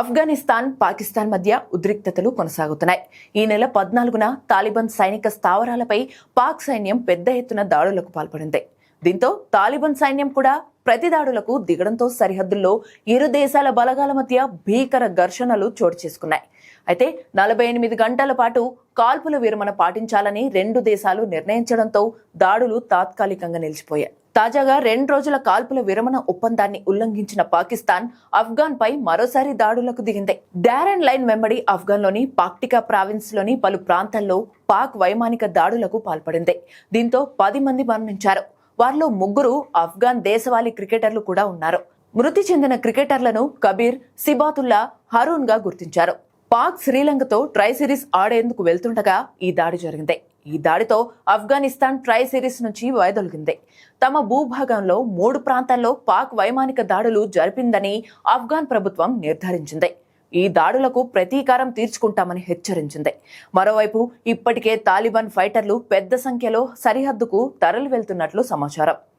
ఆఫ్ఘనిస్తాన్ పాకిస్తాన్ మధ్య ఉద్రిక్తతలు కొనసాగుతున్నాయి. ఈ నెల పద్నాలుగున తాలిబాన్ సైనిక స్థావరాలపై పాక్ సైన్యం పెద్ద ఎత్తున దాడులకు పాల్పడింది. దీంతో తాలిబాన్ సైన్యం కూడా ప్రతి దాడులకు దిగడంతో సరిహద్దుల్లో ఇరు దేశాల బలగాల మధ్య భీకర ఘర్షణలు చోటు చేసుకున్నాయి. అయితే నలభై ఎనిమిది గంటల పాటు కాల్పుల విరమణ పాటించాలని రెండు దేశాలు నిర్ణయించడంతో దాడులు తాత్కాలికంగా నిలిచిపోయాయి. తాజాగా రెండు రోజుల కాల్పుల విరమణ ఒప్పందాన్ని ఉల్లంఘించిన పాకిస్తాన్ ఆఫ్ఘాన్ పై మరోసారి దాడులకు దిగింది. డారెన్ లైన్ వెంబడి ఆఫ్ఘాన్లోని పాక్టికా ప్రావిన్స్లోని పలు ప్రాంతాల్లో పాక్ వైమానిక దాడులకు పాల్పడింది. దీంతో పది మంది మరణించారు. వారిలో ముగ్గురు ఆఫ్ఘాన్ దేశవాళీ క్రికెటర్లు కూడా ఉన్నారు. మృతి చెందిన క్రికెటర్లను కబీర్ సిబాతుల్లా హరూన్గా గుర్తించారు. పాక్ శ్రీలంకతో ట్రై సిరీస్ ఆడేందుకు వెళ్తుండగా ఈ దాడి జరిగింది. ఈ దాడితో ఆఫ్ఘనిస్తాన్ ట్రై సిరీస్ నుంచి వైదొలిగింది. తమ భూభాగంలో మూడు ప్రాంతాల్లో పాక్ వైమానిక దాడులు జరిపిందని ఆఫ్ఘాన్ ప్రభుత్వం నిర్ధారించింది. ఈ దాడులకు ప్రతీకారం తీర్చుకుంటామని హెచ్చరించింది. మరోవైపు ఇప్పటికే తాలిబాన్ ఫైటర్లు పెద్ద సంఖ్యలో సరిహద్దుకు తరలి వెళ్తున్నట్లు సమాచారం.